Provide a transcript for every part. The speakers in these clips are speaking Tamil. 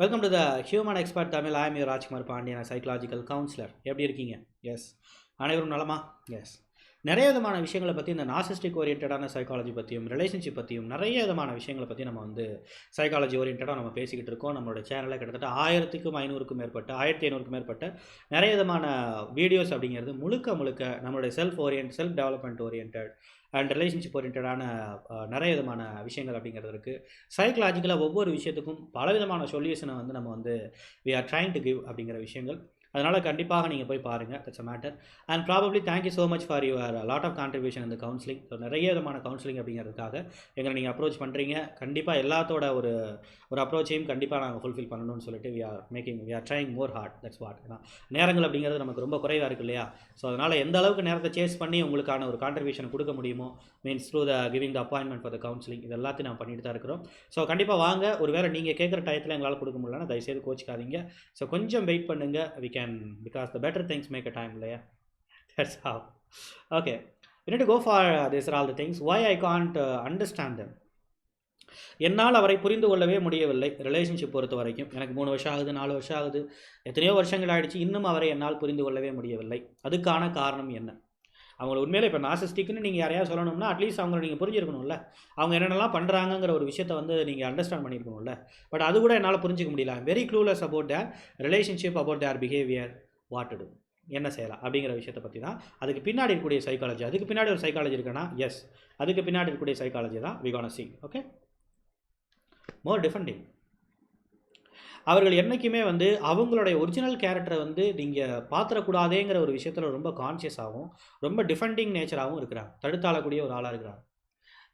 Welcome to the human expert Tamil. I am you Rajkumar Pandian psychological counsellor எப்படி இருக்கீங்க? எஸ் அனைவரும் நலமா? எஸ் நிறைய விதமான விஷயங்களை பற்றி இந்த நாசிஸ்டிக் ஓரியன்டான சைக்காலஜி பற்றியும் ரிலேஷன்ஷிப் பற்றியும் நிறைய விதமான விஷயங்களை பற்றி நம்ம வந்து சைக்காலஜி ஓரியன்டாக நம்ம பேசிக்கிட்டு இருக்கோம். நம்மளோட சேனலில் கிட்டத்தட்ட ஆயிரத்துக்கும் ஐநூறுக்கும் மேற்பட்ட ஆயிரத்தி ஐநூறுக்கும் மேற்பட்ட நிறைய விதமான வீடியோஸ் அப்படிங்கிறது முழுக்க முழுக்க நம்மளுடைய self orient self development orient and relationship ஓரியன்டான நிறைய விதமான விஷயங்கள் அப்படிங்கிறது இருக்குது சைக்கலாஜிக்கலாக ஒவ்வொரு விஷயத்துக்கும் பலவிதமான சொல்யூஷனை வந்து நம்ம வந்து we are trying to give அப்படிங்கிற விஷயங்கள். அதனால் கண்டிப்பாக நீங்கள் போய் பாருங்கள் that's a matter and probably thank you so much for your lot of contribution இந்த கவுன்சிலிங் ஸோ நிறைய விதமான கவுன்சிலிங் அப்படிங்கிறதுக்காக எங்களை நீங்கள் அப்ரோச் பண்ணுறீங்க கண்டிப்பாக எல்லாத்தோட ஒரு ஒரு அப்ரோச்சையும் கண்டிப்பாக நாங்கள் ஃபுல்ஃபில் பண்ணணும்னு சொல்லிட்டு we are making we are trying more hard that's what நேரங்கள் அப்படிங்கிறது நமக்கு ரொம்ப குறைவாக இருக்கு இல்லையா? ஸோ அதனால் எந்த அளவுக்கு நேரத்தை சேஸ் பண்ணி உங்களுக்கான ஒரு கான்ட்ரிபியூஷன் கொடுக்க முடியுமோ means through the giving the appointment for the counselling இது எல்லாத்தையும் நான் பண்ணிட்டு தான் இருக்கிறோம். ஸோ கண்டிப்பாக வாங்க. ஒரு வேறு நீங்கள் கேட்குற டயத்தில் எங்களால் கொடுக்க முடியலன்னா தயவுசெய்து கோச்சிக்காதீங்க. ஸோ கொஞ்சம் வெயிட் பண்ணுங்கள் we can because the better things make a time இல்லையா? That's how okay we need to go for uh, these are all the things. Why i can't uh, understand them? என்னால் அவரை புரிந்து கொள்ளவே முடியவில்லை ரிலேஷன்ஷிப் பொறுத்த வரைக்கும். எனக்கு மூணு வருஷம் ஆகுது நாலு வருஷம் ஆகுது எத்தனையோ வருஷங்கள் ஆயிடுச்சு இன்னும் அவரை என்னால் புரிந்து கொள்ளவே முடியவில்லை. அதுக்கான காரணம் என்ன? அவங்கள உண்மையில இப்போ நாசிஸ்டிக்னு நீங்கள் யாரையா சொல்லணும்னா அட்லீஸ்ட் அவங்கள நீங்கள் புரிஞ்சிருக்கணும்ல. அவங்க என்னென்னலாம் பண்ணுறாங்கங்கிற ஒரு விஷயத்தை வந்து நீங்கள் அண்டர்ஸ்டாண்ட் பண்ணியிருக்கணும்ல பட் அது கூட என்னால் புரிஞ்சிக்க முடியல. Very clueless about their relationship about their behaviour what to என்ன செய்யலாம் அப்படிங்கிற விஷயத்தை பற்றி தான். அதுக்கு பின்னாடி இருக்கக்கூடிய சைக்காலஜி அதுக்கு பின்னாடி ஒரு சைக்காலஜி இருக்குன்னா எஸ் அதுக்கு பின்னாடி இருக்கக்கூடிய சைக்காலஜி தான் விகான சிங் ஓகே மோர் டிஃபெண்டிங் அவர்கள் என்றைக்குமே வந்து அவங்களுடைய ஒரிஜினல் கேரக்டரை வந்து நீங்கள் பார்த்துடக்கூடாதேங்கிற ஒரு விஷயத்தில் ரொம்ப கான்ஷியஸாகவும் ரொம்ப டிஃபெண்டிங் நேச்சராகவும் இருக்கிறாங்க. தடுத்தாளக்கூடிய ஒரு ஆளாக இருக்கிறாங்க.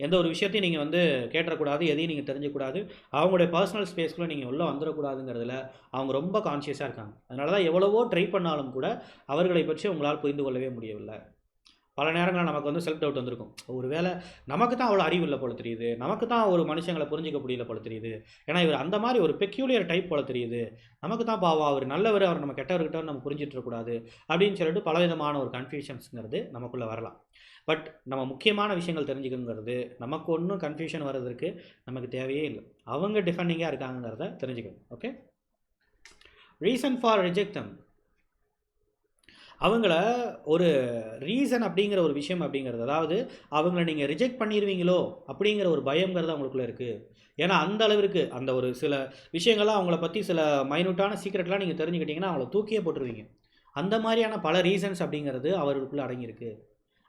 எந்த ஒரு விஷயத்தையும் நீங்கள் வந்து கேட்டக்கூடாது எதையும் நீங்கள் தெரிஞ்சக்கூடாது அவங்களுடைய பர்சனல் ஸ்பேஸ்க்குள்ளே நீங்கள் உள்ளே வந்துடக்கூடாதுங்கிறதுல அவங்க ரொம்ப கான்ஷியஸாக இருக்காங்க. அதனால தான் எவ்வளவோ ட்ரை பண்ணாலும் கூட அவர்களை பற்றி உங்களால் புரிந்து கொள்ளவே முடியவில்லை. பல நேரங்களில் நமக்கு வந்து செல்ஃப் டவுட் வந்திருக்கும். ஒரு வேளை நமக்கு தான் அவ்வளோ அறிவு இல்லை போல தெரியுது. நமக்கு தான் ஒரு மனுஷங்களை புரிஞ்சிக்க முடியல போல தெரியுது. ஏன்னா இவர் அந்த மாதிரி ஒரு பெக்யூலியர் டைப் போல தெரியுது. நமக்கு தான் பாவம் அவர் நல்லவர் அவர் நம்ம கெட்டவர்கிட்ட நம்ம புரிஞ்சிட்டு இருக்கக்கூடாது அப்படின்னு சொல்லிட்டு பலவிதமான ஒரு கன்ஃபியூஷன்ஸுங்கிறது நமக்குள்ளே வரலாம். பட் நம்ம முக்கியமான விஷயங்கள் தெரிஞ்சுக்கணுங்கிறது நமக்கு ஒன்றும் கன்ஃபியூஷன் வர்றதுக்கு நமக்கு தேவையே இல்லை. அவங்க டிஃபெண்டிங்காக இருக்காங்கிறத தெரிஞ்சுக்கணும். ஓகே ரீசன் ஃபார் ரிஜெக்டம் அவங்கள ஒரு ரீசன் அப்படிங்கிற ஒரு விஷயம் அப்படிங்கிறது அதாவது அவங்கள நீங்கள் ரிஜெக்ட் பண்ணிடுவீங்களோ அப்படிங்கிற ஒரு பயங்கிறது அவங்களுக்குள்ள இருக்குது ஏன்னா அந்த அளவிற்கு அந்த ஒரு சில விஷயங்கள்லாம் அவங்கள பற்றி சில மைனூட்டான சீக்ரெட்லாம் நீங்கள் தெரிஞ்சுக்கிட்டிங்கன்னா அவங்கள தூக்கியே போட்டுருவீங்க. அந்த மாதிரியான பல ரீசன்ஸ் அப்படிங்கிறது அவர்களுக்குள்ளே அடங்கியிருக்கு.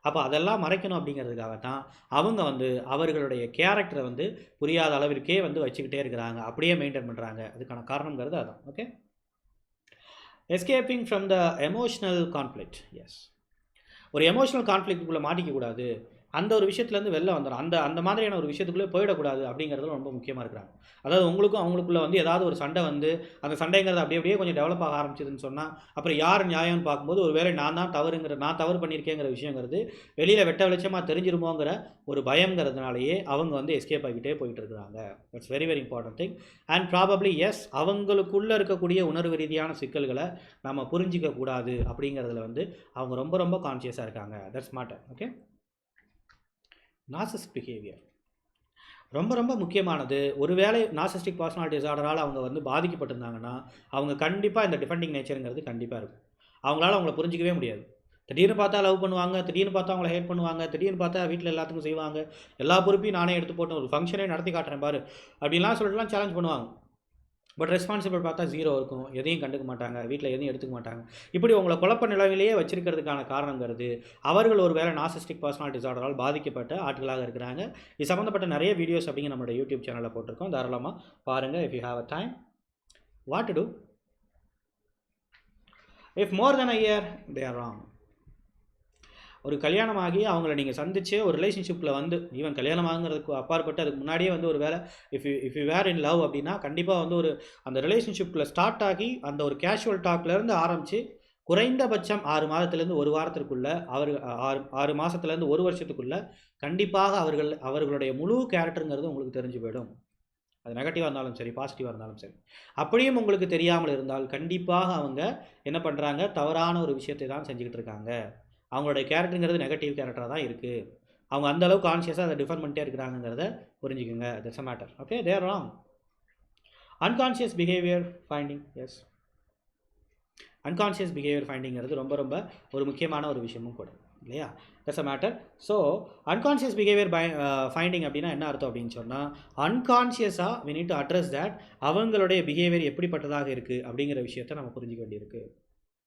அப்போ அதெல்லாம் மறைக்கணும் அப்படிங்கிறதுக்காக தான் அவங்க வந்து அவர்களுடைய கேரக்டரை வந்து புரியாத அளவிற்கே வந்து வச்சுக்கிட்டே இருக்கிறாங்க. அப்படியே மெயின்டைன் பண்ணுறாங்க அதுக்கான காரணங்கிறது அதான். Okay escaping from the emotional conflict yes ஒரு எமோஷனல் கான்ஃப்ளிக்ட்டுக்குள்ளே மாட்டிக்கக்கூடாது அந்த ஒரு விஷயத்துலேருந்து வெளில வந்துடும் அந்த அந்த மாதிரியான ஒரு விஷயத்துக்குள்ளே போயிடக்கூடாது அப்படிங்கிறது ரொம்ப முக்கியமாக இருக்கிறாங்க. அதாவது உங்களுக்கும் அவங்களுக்குள்ள வந்து ஏதாவது ஒரு சண்டை வந்து அந்த சண்டைங்கிறது அப்படியே அப்படியே கொஞ்சம் டெவலப் ஆக ஆரம்பிச்சதுன்னு சொன்னால் அப்புறம் யார் நியாயம்னு பார்க்கும்போது ஒரு வேளை நான் தான் தவறுங்கிற நான் தவறு பண்ணியிருக்கேங்கிற விஷயங்கிறது வெளியில் வெட்ட வெளிச்சமாக தெரிஞ்சிருமோங்கிற ஒரு பயங்கிறதுனாலேயே அவங்க வந்து எஸ்கேப் ஆகிக்கிட்டே போயிட்டு இருக்கிறாங்க it's very very important thing and probably yes அவங்களுக்குள்ளே இருக்கக்கூடிய உணர்வு ரீதியான சிக்கல்களை நம்ம புரிஞ்சிக்க கூடாது அப்படிங்கிறதுல வந்து அவங்க ரொம்ப ரொம்ப கான்சியஸாக இருக்காங்க. தட்ஸ் மாட்டர் ஓகே நாசஸ் பிஹேவியர் ரொம்ப ரொம்ப முக்கியமானது. ஒருவேளை நாசிஸ்டிக் பர்சனாலிட்டி டிசார்டரால் அவங்க வந்து பாதிக்கப்பட்டிருந்தாங்கன்னா அவங்க கண்டிப்பாக இந்த டிஃபெண்டிங் நேச்சருங்கிறது கண்டிப்பாக இருக்கும். அவங்களால அவங்கள புரிஞ்சிக்கவே முடியாது. திடீர்னு பார்த்தா லவ் பண்ணுவாங்க திடீர்னு பார்த்தா அவங்கள ஹேட் பண்ணுவாங்க திடீர்னு பார்த்தா வீட்டில் எல்லாத்துக்கும் செய்வாங்க. எல்லா பொறுப்பையும் நானே எடுத்து போட்டு ஒரு ஃபங்க்ஷனே நடத்தி காட்டுறேன் பாரு அப்படின்லாம் சொல்லிட்டுலாம் சேலஞ்ச் பண்ணுவாங்க. பட் ரெஸ்பான்சிபிள் பார்த்தா ஜீரோ இருக்கும். எதையும் கண்டுக்க மாட்டாங்க. வீட்டில் எதையும் எடுத்துக்க மாட்டாங்க. இப்படி உங்களை குழப்ப நிலவிலேயே வச்சிருக்கிறதுக்கான காரணங்கிறது அவர்கள் ஒரு வேளை நாசிஸ்டிக் பர்சனல் டிசார்டரால் பாதிக்கப்பட்ட ஆட்களாக இருக்கிறாங்க. இது சம்மந்தப்பட்ட நிறைய வீடியோஸ் அப்படிங்க நம்மளோட யூடியூப் சேனலில் போட்டிருக்கோம். தாராளமாக பாருங்கள் if you have a time what to do if more than a year they are wrong ஒரு கல்யாணமாகி அவங்கள நீங்கள் சந்திச்சு ஒரு ரிலேஷன்ஷிப்பில் வந்து ஈவன் கல்யாணமாகங்கிறதுக்கு அப்பாற்பட்டு அதுக்கு முன்னாடியே வந்து ஒரு வேலை if you if you were in love அப்படின்னா கண்டிப்பாக வந்து ஒரு அந்த ரிலேஷன்ஷிப்பில் ஸ்டார்ட் ஆகி அந்த ஒரு கேஷுவல் டாக்லேருந்து ஆரம்பித்து குறைந்தபட்சம் ஆறு மாதத்துலேருந்து ஒரு வாரத்திற்குள்ளே அவர் ஆறு ஆறு மாதத்துலேருந்து ஒரு வருஷத்துக்குள்ளே கண்டிப்பாக அவர்கள் அவர்களுடைய முழு கேரக்டருங்கிறது உங்களுக்கு தெரிஞ்சு போயிடும். அது நெகட்டிவாக இருந்தாலும் சரி பாசிட்டிவாக இருந்தாலும் சரி. அப்படியும் உங்களுக்கு தெரியாமல் இருந்தால் கண்டிப்பாக அவங்க என்ன பண்ணுறாங்க தவறான ஒரு விஷயத்தை தான் செஞ்சுக்கிட்டு இருக்காங்க. அவங்களுடைய கேரக்டருங்கிறது நெகட்டிவ் கேரக்டராக தான் இருக்குது அவங்க அந்த அளவுக்கு கான்ஷியஸாக அதை டிஃபர் பண்ணிட்டே இருக்கிறாங்கிறத புரிஞ்சுக்கோங்க. That's a matter okay their wrong unconscious behaviour finding yes unconscious behaviour ஃபைண்டிங்கிறது ரொம்ப ரொம்ப ஒரு முக்கியமான ஒரு விஷயமும் கூட இல்லையா? That's a matter so unconscious behaviour by finding அப்படின்னா என்ன அர்த்தம் அப்படின்னு சொன்னால் அன்கான்ஷியஸாக we need to address that அவங்களுடைய பிஹேவியர் எப்படிப்பட்டதாக இருக்குது அப்படிங்கிற விஷயத்த நம்ம புரிஞ்சுக்க வேண்டியிருக்கு.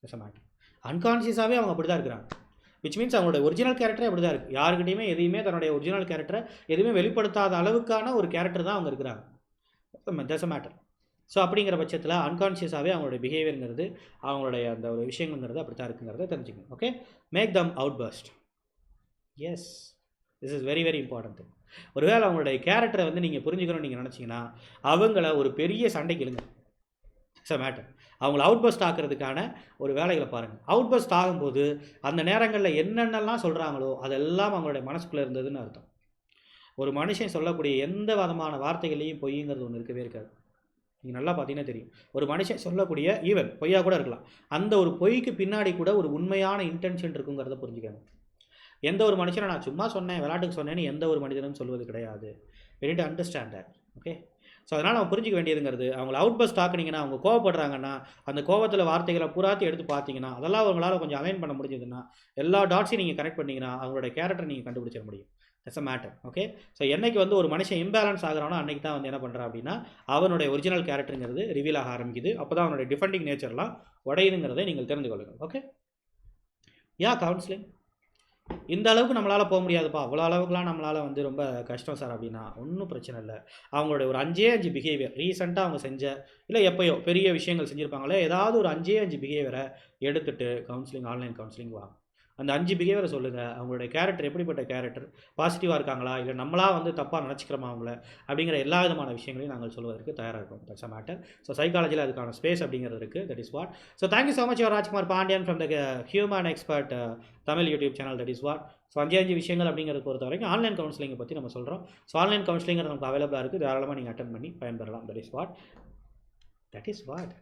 தட்ஸ் அ மேட்டர் அன்கான்ஷியஸாகவே அவங்க அப்படி தான் இருக்கிறாங்க. விச் மீன்ஸ் அவங்களோட ஒரிஜினல் கேரக்டரே அப்படி தான் இருக்குது யாருக்கிட்டையுமே எதையுமே தன்னுடைய ஒரிஜினல் கேரக்டரை எதுவுமே வெளிப்படுத்தாத அளவுக்கான ஒரு கேரக்டர் தான் அவங்க இருக்கிறாங்க. தஸ் அ மேட்டர் ஸோ அப்படிங்கிற பட்சத்தில் அன்கான்ஷியஸாகவே அவங்களுடைய பிஹேவியருங்கிறது அவங்களுடைய அந்த ஒரு விஷயங்கிறது அப்படி தான் இருக்குங்கிறத தெரிஞ்சுக்கணும். Okay make them outburst yes this is very very important ஒருவேளை அவங்களுடைய கேரக்டரை வந்து நீங்கள் புரிஞ்சுக்கணும்னு நீங்கள் நினச்சிங்கன்னா அவங்கள ஒரு பெரிய சண்டைக்கு இழுங்க. இட்ஸ் அ மேட்டர் அவங்கள அவுட் பஸ்ட் ஆக்கிறதுக்கான ஒரு வேலைகளை பாருங்கள் அவுட் பஸ்ட் ஆகும்போது அந்த நேரங்களில் என்னென்னலாம் சொல்கிறாங்களோ அதெல்லாம் அவங்களுடைய மனசுக்குள்ளே இருந்ததுன்னு அர்த்தம். ஒரு மனுஷன் சொல்லக்கூடிய எந்த விதமான வார்த்தைகளையும் பொய்ங்கிறது ஒன்று இருக்கவே இருக்காது. நீங்கள் நல்லா பார்த்தீங்கன்னா தெரியும். ஒரு மனுஷன் சொல்லக்கூடிய ஈவன் பொய்யா கூட இருக்கலாம். அந்த ஒரு பொய்க்கு பின்னாடி கூட ஒரு உண்மையான இன்டென்ஷன் இருக்குங்கிறத புரிஞ்சுக்கணும். எந்த ஒரு மனுஷனை நான் சும்மா சொன்னேன் விளையாட்டுக்கு சொன்னேன்னு எந்த ஒரு மனிதனும் சொல்வது கிடையாது. We need understand that okay so அதனால் அவங்க புரிஞ்சிக்க வேண்டியதுங்கிறது. அவங்கள அவுட் பஸ் தாக்குனீங்கன்னா அவங்க கோவப்படுறாங்கன்னா அந்த கோவத்தில் வார்த்தைகளை பூராத்தி எடுத்து பார்த்தீங்கன்னா அதெல்லாம் அவங்களால கொஞ்சம் அலைன் பண்ண முடிஞ்சதுன்னா எல்லா டாட்ஸையும் நீங்கள் கனெக்ட் பண்ணிங்கன்னா அவங்களோட கேரக்டர் நீங்கள் கண்டுபிடிச்சிட முடியும். It's a matter okay so என்றைக்கு வந்து ஒரு மனுஷன் இம்பேலன்ஸ் ஆகிறானோ அன்றைக்கி தான் வந்து என்ன பண்ணுறான் அப்படின்னா அவனுடைய ஒரிஜினல் கேரக்டருங்கிறது ரிவீல் ஆக ஆரம்பிக்குது. அப்போ தான் அவனுடைய டிஃபெண்டிங் நேச்சர்லாம் உடையுதுங்கிறதை நீங்கள் தெரிந்து கொள்ளுங்கள் ஓகே யா கவுன்சிலிங் இந்த அளவுக்கு நம்மளால் போக முடியாதுப்பா. அவ்வளோ அளவுக்குலாம் நம்மளால் வந்து ரொம்ப கஷ்டம் சார் அப்படின்னா ஒன்றும் பிரச்சனை இல்லை. அவங்களுடைய ஒரு அஞ்சே அஞ்சு பிஹேவியர் ரீசெண்டாக அவங்க செஞ்ச இல்லை எப்பயோ பெரிய விஷயங்கள் செஞ்சுருப்பாங்களே ஏதாவது ஒரு அஞ்சே அஞ்சு பிஹேவியரை எடுத்துகிட்டு கவுன்சிலிங் ஆன்லைன் கவுன்சிலிங் வாங்க அந்த அஞ்சு பிஹேவியரை சொல்லுங்கள் அவங்களுடைய கேரக்டர் எப்படிப்பட்ட கேரக்டர் பாசிட்டிவாக இருக்காங்களா? இல்லை நம்மளா வந்து தப்பாக நினச்சிக்கிறோமா அவங்கள? அப்படிங்கிற எல்லா விதமான விஷயங்களையும் நாங்கள் சொல்வதற்கு தயாராக இருக்கோம். தட்ஸ் அ மேட்டர் ஸோ சைக்காலஜியில் அதுக்கான ஸ்பேஸ் அப்படிங்கிறது இருக்குது that is what so thank you so much your Rajkumar Pandian from the human expert Tamil YouTube channel that is what so அஞ்சு அஞ்சு விஷயங்கள் அப்படிங்கிறது பொறுத்த வரைக்கும் ஆன்லைன் கவுன்சிலிங்கை பற்றி நம்ம சொல்கிறோம் ஸோ ஆன்லைன் கவுன்சிலிங் நமக்கு அவைலபிளாக இருக்குது தாராளமாக நீங்கள் அட்டன் பண்ணி பயன்பெறலாம். That is what that is what